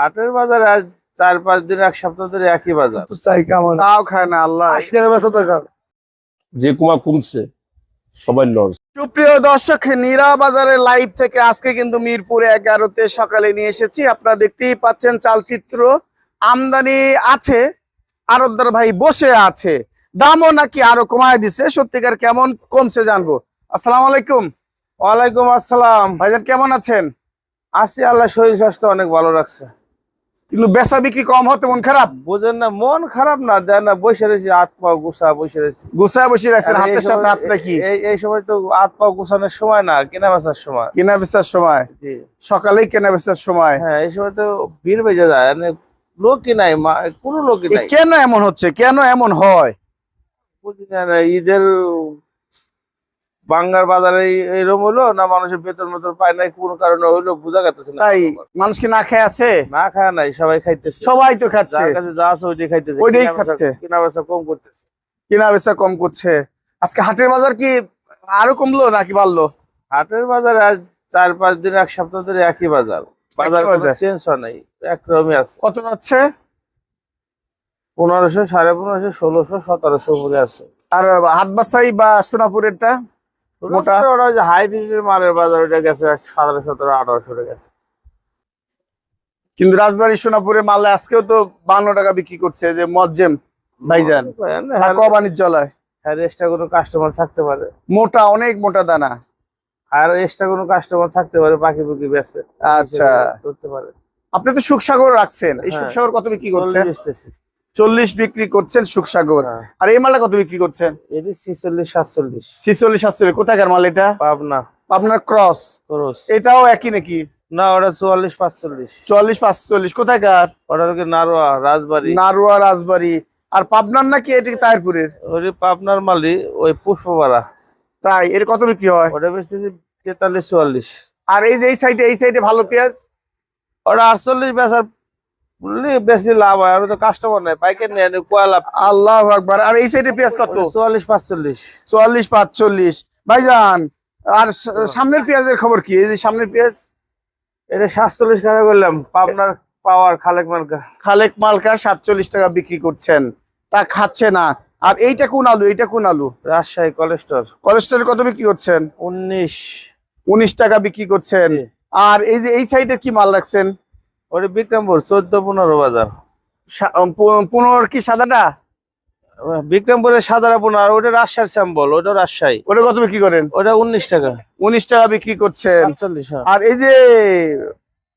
হাটের বাজারে আজ চার পাঁচ দিন এক সপ্তাহ ধরে একই বাজার। চাই কেমন তাও খায় না আল্লাহ। টাকা বেচা দরকার যে কুমা কমছে সবাই লস। সুপ্রিয় দর্শক নীরা বাজারের লাইভ থেকে আজকে কিন্তু মিরপুর এগারোতে সকালে নিয়ে এসেছি। আপনারা দেখতেই পাচ্ছেন চালচিত্র আমদানি আছে আরবদার ভাই বসে আছে। দামও নাকি আরও কমায় দিছে সত্যিকার কেমন কমছে জানব। আসসালামু আলাইকুম। ওয়ালাইকুম আসসালাম। ভাইজান কেমন আছেন? আসি আল্লাহ শরীর স্বাস্থ্য অনেক ভালো রাখছে। কিন্তু বেচা বিক্রি কম হতে মন খারাপ? বুঝেন না মন খারাপ না দেয় না বসে রয়েছি হাত পা গুছা বসে রয়েছি। গুছায় বসে এই হাতের সাথে সময়- হাত রাখি এই সময় তো হাত পা গুছানোর সময় না কেনা বেচার সময়। কেনা বেচার সময়? সকালেই কেনা বেচার সময়? হ্যাঁ এই সময় তো ভিড় বেজে যায় মানে লোকই নাই কোনো লোকই নাই। কেন এমন হচ্ছে? কেন এমন হয়? বুঝি না, না, ঈদের বাঙ্গার বাজারে এইরকম হলো না মানুষের বেতন মেতন পায় নাই কোন কারণে হইল বোঝা না। তাই মানুষ কি না খেয়ে আছে? না খায় নাই সবাই খাইতেছে। সবাই তো খাচ্ছে। কাছে যা আছে ওইটাই খাইতেছে। ওইটাই খাচ্ছে। কেনা বেচা কম করতেছে। কেনা বেচা কম করছে। আজকে হাটের বাজার কি আরও কমলো নাকি বাড়লো? হাটের বাজারে আজ চার পাঁচ দিন এক সপ্তাহ ধরে একই বাজার। বাজার বাজার। চেঞ্জ হয় নাই একরকমই আছে। কত যাচ্ছে? পনেরোশো সাড়ে পনেরোশো ষোলোশো সতেরোশো উপরে আছে। আর হাট বাসাই বা সোনাপুরেরটা? মোটা? ওটা ওই যে হাইব্রিডের মালের বাজার ওটা গেছে সতেরো সতেরো আঠারোশো গেছে। কিন্তু রাজবাড়ী সোনাপুরের মালে আজকেও তো বান্ন টাকা বিক্রি করছে যে মজ্জেম ভাইজান। হ্যাঁ ক বাণিজ্যালয় হ্যাঁ এক্সট্রা কোনো কাস্টমার থাকতে পারে। মোটা অনেক মোটা দানা। আর এক্সট্রা কোনো কাস্টমার থাকতে পারে বেছে আচ্ছা। করতে পারে। আপনি তো সুখসাগর রাখছেন এই হ্যাঁ। সুখসাগর কত বিক্রি করছেন? চল্লিশ বিক্রি করছেন সুখসাগর হ্যাঁ। আর এই মালটা কত বিক্রি করছেন? এটি ছিচল্লিশ সাতচল্লিশ। ছিচল্লিশ সাতচল্লিশ। কোথাকার মাল এটা? পাবনা। আপনার ক্রস। খরচ এটাও একই নাকি? না ওটা চুয়াল্লিশ পাঁচচল্লিশ। চুয়াল্লিশ পাঁচচল্লিশ। কোথাকার? ওটা নারোয়া রাজবাড়ি। নারুয়া রাজবাড়ি। আর পাবনার নাকি এটি তাহিরপুরের ওই পাবনার মালি ওই পুষ্পপাড়া। তাই এর কত বিক্রি হয়? ওটা তেতাল্লিশ চুয়াল্লিশ। আর এই যে এই সাইডে এই সাইডে ভালো পেঁয়াজ? ওটা আটচল্লিশ বেচার বেশি লাভ হয় আর তো কাস্টমার নাই পাইকারি নেই কয়লা আল্লাহ আকবার। আর এই সাইডে পেঁয়াজ কত? চুয়াল্লিশ পাঁচচল্লিশ। চুয়াল্লিশ পাঁচচল্লিশ। ভাইজান আর সামনের পেঁয়াজের খবর কি? এই যে সামনের পেঁয়াজ? এটা সাতচল্লিশ টাকা করলাম পাবনার পাওয়ার খালেক মার্কা খালেক মালকার সাতচল্লিশ টাকা বিক্রি করছেন। তা খাচ্ছে না। আর এইটা কোন আলু? এইটা কোন আলু? রাজশাহী কলেস্টর কোলেস্ট্রল কত বিক্রি করছেন? উনিশ। উনিশ টাকা বিক্রি করছেন। আর এই যে এই সাইডে কি মাল রাখছেন? ওটা বিক্রমপুর চোদ্দ পনেরো বাজার। সা- উম, প- পনেরোর কি সাদাটা? বিক্রমপুরের সাদারা পনেরো আর ওটা রাজশাহীর স্যাম্বল ওটা রাজশাহী। ওটা কত বিক্রি করেন? ওটা উনিশ টাকা। উনিশ টাকা বিক্রি করছেন। হ্যাঁ। আর এই যে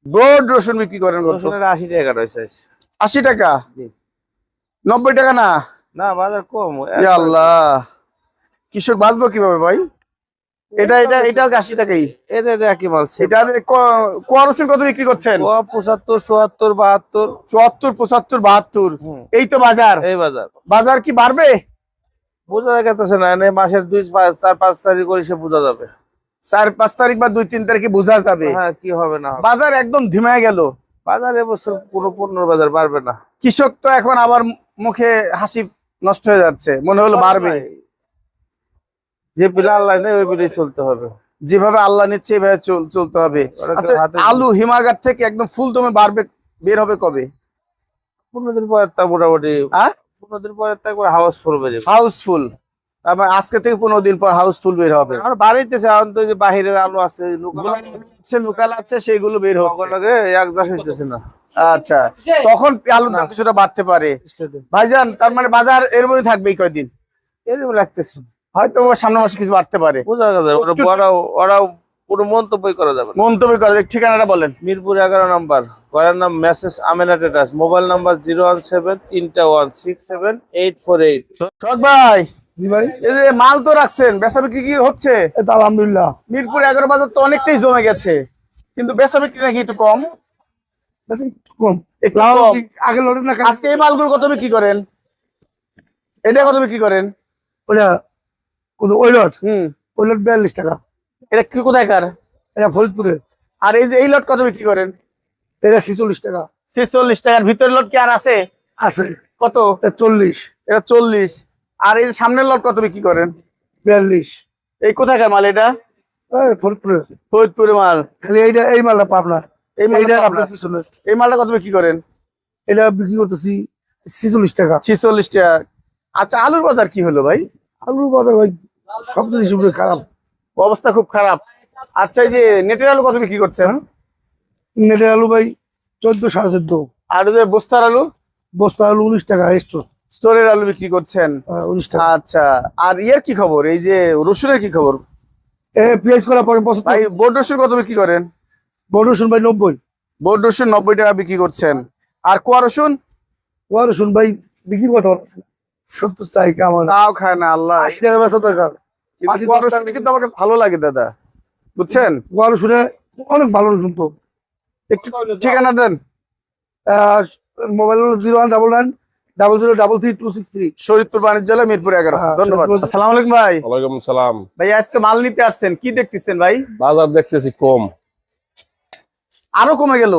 ব্রড রসুন বিক্রি করেন আশি টাকা রয়েছে আশি টাকা? নব্বই টাকা না? না বাজার কম। আল্লাহ। কৃষক বাঁচবো কীভাবে ভাই? এটা এটা এটা আশি টাকাই এটা এটা একই মাল এটা ক- কত বিক্রি করছেন? ও পঁচাত্তর চুয়াত্তর বাহাত্তর। চুয়াত্তর পঁচাত্তর বাহাত্তর। হুম। এই তো বাজার। এই বাজার। বাজার কি বাড়বে? বোঝা যাচ্ছে না মাসের দুই পাঁচ- চার পাঁচ তারিখ করে সে বোঝা যাবে। চার পাঁচ তারিখ বা দুই তিন তারিখে বোঝা যাবে। হ্যাঁ কি হবে না বাজার একদম ধিমায় গেল। বাজার এবছর কোনো পণ্যের বাজার বাড়বে না। কৃষক তো এখন আবার মুখে হাসি নষ্ট হয়ে যাচ্ছে। মনে হলো বাড়বে যে পিলা আল্লাহ নেই ওই পিলাই চলতে হবে। যেভাবে আল্লাহ নিচ্ছে এভাবে চলতে হবে। আচ্ছা আলু হিমাগার থেকে একদম ফুল দমে বাড়বে বের হবে কবে? পনেরো দিন পরে তা মোটামুটি হ্যাঁ? পনেরো দিন পরে তা করে হাউসফুল বেরিয়ে হাউসফুল তারপর আজকে থেকে পনেরো দিন পর হাউসফুল বের হবে। আর বাড়িতেছে এখন তো যে বাহিরের আলু আছে লোকাল বের হচ্ছে। এক হইতেছে না। আচ্ছা তখন আলুর দাম কিছুটা বাড়তে পারে। ভাইজান তার মানে বাজার এর মধ্যে থাকবে কয়দিন? এরকম লাগতেছে হয়তো সামনে মাসে কিছু বাড়তে পারে। বোঝা যাবে ওরা ওরাও ওরাও মন্তব্যই করা যাবে মন্তব্য করে দেখ, ঠিকানাটা বলেন। মিরপুর এগারো নাম্বার ঘরের নাম message Amena status mobile number zero one seven তিনটা one six seven eight four eight. শখ ভাই জি ভাই। এই যে মাল তো রাখছেন বেচা বিক্রি কি হচ্ছে? আলহামদুলিল্লাহ। মিরপুর এগারো বাজার তো অনেকটাই জমে গেছে কিন্তু বেচা বিক্রি নাকি একটু কম? আগে না আজকে এই মালগুলো কত বিক্রি করেন? এটা কত বিক্রি করেন? ওটা ওই লট? হুম। ওই লট বিয়াল্লিশ টাকা। এটা কি এটা ফরিদপুরে। আর এই যে এই লট কত বিক্রি করেন? এটা ছিচল্লিশ টাকা। ছেচল্লিশ টাকার লট কি আর আছে? আছে। কত? চল্লিশ। এটা চল্লিশ। আর এই সামনের লট কত বিক্রি করেন? বিয়াল্লিশ। এই কোথাকার মাল এটা? ফরিদপুরে। মাল। খালি এইটা এই মালটা পাবনা। এই মালটা আপনার আপনার। পিছনে। এই মালটা কত বিক্রি করেন? এটা বিক্রি করতেছি ছিচল্লিশ টাকা। ছিচল্লিশ টাকা। আচ্ছা আলুর বাজার কি হলো ভাই? আলুর বাজার ভাই সব জিনিস উপরে খারাপ। অবস্থা খুব খারাপ। আচ্ছা এই যে নেটের আলু কত বিক্রি করছেন? নেটের আলু ভাই চোদ্দ সাড়ে চোদ্দ। আর যে বস্তার আলু? বস্তা আলু উনিশ টাকা স্টোর স্টোরের আলু বিক্রি করছেন। উনিশ টাকা। আচ্ছা আর ইয়ের কি খবর? এই যে রসুনের কি খবর? এ পেঁয়াজ করা পরে পঁচাত্তর। ভাই বোর্ড রসুন কত বিক্রি করেন? বড় রসুন ভাই নব্বই। বোর্ড রসুন নব্বই টাকা বিক্রি করছেন। আর কোয়া রসুন? ওয়া রসুন ভাই বিক্রি করতে পারতেছে না। সত্তর চাই কামাল তাও খায় না আল্লাহ। আশি টাকা বেচা দরকার। কিন্তু আশি কোয়া দশ রসুন টাকা কিন্তু আমার কাছে ভালো লাগে দাদা। বুঝছেন? রসুনে অনেক ভালো রসুন তো। একটু ঠিকানা দেন। মোবাইল হলো zero one double nine double zero double three two six three. Shariatpur বাণিজ্যালয় মিরপুর এগারো। হ্যাঁ, ধন্যবাদ। আলাইকুম ভাই। ওয়ালাইকুম সালাম। ভাই আজকে মাল নিতে আসছেন কি দেখতেছেন ভাই? বাজার দেখতেছি কম। আরও কমে গেল।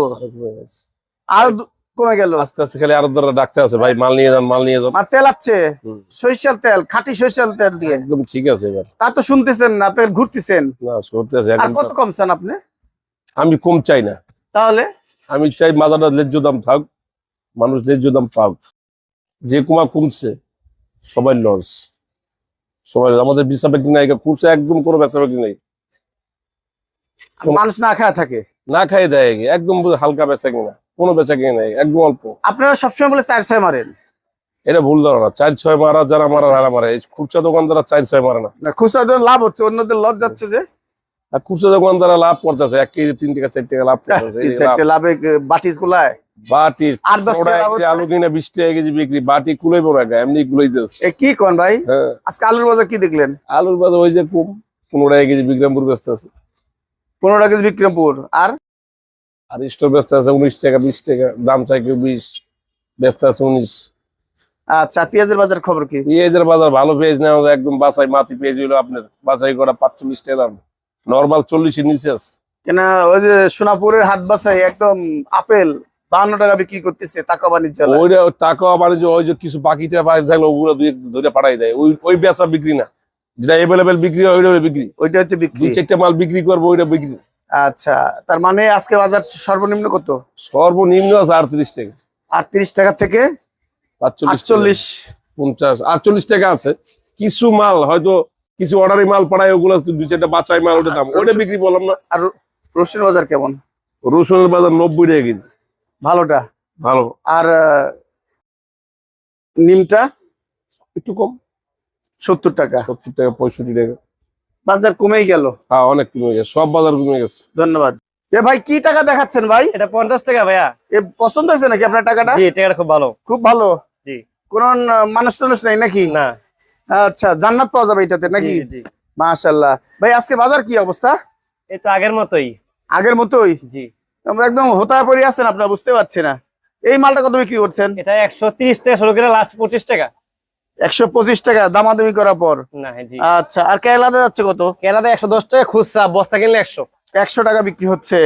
আরও কমে গেল। আস্তে আস্তে খালি আরও ধরে ডাকতে আছে ভাই মাল নিয়ে যান মাল নিয়ে যান। আর তেল আছে সরিষার তেল খাঁটি সরিষার তেল দিয়ে। একদম ঠিক আছে এবার। তা তো শুনতেছেন না আপনার ঘুরতেছেন। না করতে আছে আর কত কমছেন আপনি? আমি কম চাই না। তাহলে? আমি চাই বাজারটা ন্যায্য দাম থাক মানুষ ন্যায্য দাম পাক। যে কুমা কমছে সবাই লস। সবাই আমাদের বিশা ব্যক্তি নাই কমছে একদম কোনো বেচা ব্যক্তি নাই। মানুষ না খায় থাকে? না খাই দেয় একদম হালকা বেচা কিনা কোনো বেচা কিনা নাই একদম অল্প। আপনারা সবসময় বলে চার ছয় মারেন। এটা ভুল ধারণা চার ছয় মারা যারা মারা হারা মারে। এই খুচরা দোকানদারা চার ছয় মারে না। খুচরা লাভ হচ্ছে অন্যদের লস যাচ্ছে যে। আর খুচরা দোকানদারা লাভ করতেছে এক কেজি তিন টাকা চার টাকা লাভ করতেছে। লাভে বাটি গুলায়? বাটি আর দশ টাকা আলু কিনা বিশ টাকা কেজি বিক্রি বাটি কুলাই বড় এমনি কুলাই দিচ্ছে কি কোন ভাই? হ্যাঁ। আজকে আলুর বাজার কি দেখলেন? আলুর বাজার ওই যে কম পনেরো টাকা কেজি বিক্রমপুর ব্যস্ত আছে পনেরো টাকা কেজি বিক্রমপুর। আর? আর স্টোর ব্যস্ত আছে উনিশ টাকা বিশ টাকা দাম চাই কেউ বিশ ব্যস্ত আছে উনিশ। আচ্ছা পেঁয়াজের বাজার খবর কি? পেঁয়াজের বাজার ভালো পেঁয়াজ নেওয়া যায় একদম বাছাই মাটি পেঁয়াজ হইল আপনার বাছাই করা পাঁচচল্লিশ টাকা দাম। নর্মাল চল্লিশের নিচে আছে। কেন ওই যে সোনাপুরের হাট বাসায় একদম আপেল বাহান্ন টাকা বিক্রি করতেছে টাকা বাণিজ্য ওইটা টাকা বাণিজ্য ওই যে কিছু থাকলে ওগুলো ধরে পাঠাই দেয়। ওই ওই বেচা বিক্রি না। যেটা এভেলেবেল বিক্রি হয় ওইটা বিক্রি। ওইটা হচ্ছে বিক্রি। চারটা মাল বিক্রি করব ওইটা বিক্রি। আচ্ছা তার মানে আজকে বাজার সর্বনিম্ন কত? সর্বনিম্ন আছে আটত্রিশ টাকা। আটত্রিশ টাকা থেকে আটচল্লিশ পঞ্চাশ আটচল্লিশ টাকা আছে। কিছু মাল হয়তো কিছু অর্ডারি মাল পড়ায় ওগুলো দুই চারটা বাচ্চাই মাল ওটা দাম। ওটা বিক্রি বললাম না। আর রসুন বাজার কেমন? রসুনের বাজার নব্বই টাকা কেজি। ভালোটা? ভালো। আর নিমটা? একটু কম। সত্তর টাকা। সত্তর টাকা পঁয়ষট্টি টাকা। বাজার কমেই গেল। হ্যাঁ অনেক কমে গেছে সব বাজার কমে গেছে। ধন্যবাদ। এ ভাই কি টাকা দেখাচ্ছেন ভাই? এটা পঞ্চাশ টাকা ভাইয়া। এ পছন্দ হয়েছে নাকি আপনার টাকাটা? জি টাকাটা খুব ভালো। খুব ভালো? জি। কোন মানুষ টানুষ নাই নাকি? না। আচ্ছা জান্নাত পাওয়া যাবে এটাতে নাকি? জি, জি মাশাল্লাহ ভাই আজকে বাজার কি অবস্থা? এই তো আগের মতোই। আগের মতোই? জি। আমরা একদম হোতায় পড়ে আছেন আপনার বুঝতে পারছি না। এই মালটা কত বিক্রি করছেন? এটা একশো তিরিশ টাকা শুরু করে লাস্ট পঁচিশ টাকা। একশো পঁচিশ টাকা দামাদামি করার পর। আচ্ছা আর কেরালাতে যাচ্ছে কত? কেরাতে একশো দশ টাকা খুচরা বস্তা কিনলে একশো। একশো টাকা বিক্রি হচ্ছে।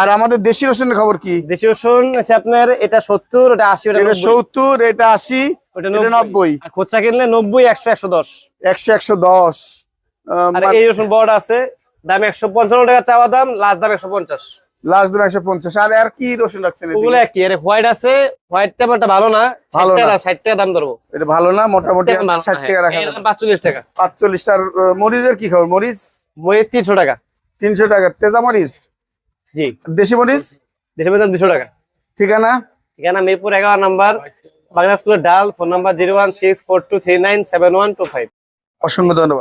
আর আমাদের দেশি রসুনের খবর কি? দেশি রসুন আছে আপনার এটা সত্তর ওটা আশি এটা সত্তর এটা আশি ওটা নব্বই। খুচরা কিনলে নব্বই একশো একশো দশ। একশো একশো দশ। এই রসুন আছে দাম একশো পঞ্চান্ন টাকা চাওয়া দাম লাস্ট দাম একশো পঞ্চাশ। লাস্ট আর আর কি রসুন রাখছেন এদিকে? ওগুলো একই আর হোয়াইট আছে ভালো না। টাকা দাম ধরবো। এটা ভালো না মোটামুটি তেমন ভালো ষাট না, টাকা হ্যাঁ। রাখা এর যাবে। দাম পাঁচচল্লিশ টাকা। পাঁচচল্লিশ আর আহ, মরিচের কি খবর মরিচ? টাকা। তিনশো টাকা। তেজা মরিচ? জি। দেশি মরিচ? দুশো টাকা। ঠিকানা? ঠিকানা মিরপুর এগারো নাম্বার বাংলা স্কুলের ডাল phone number zero one six four two three nine seven one two five. অসংখ্য ধন্যবাদ।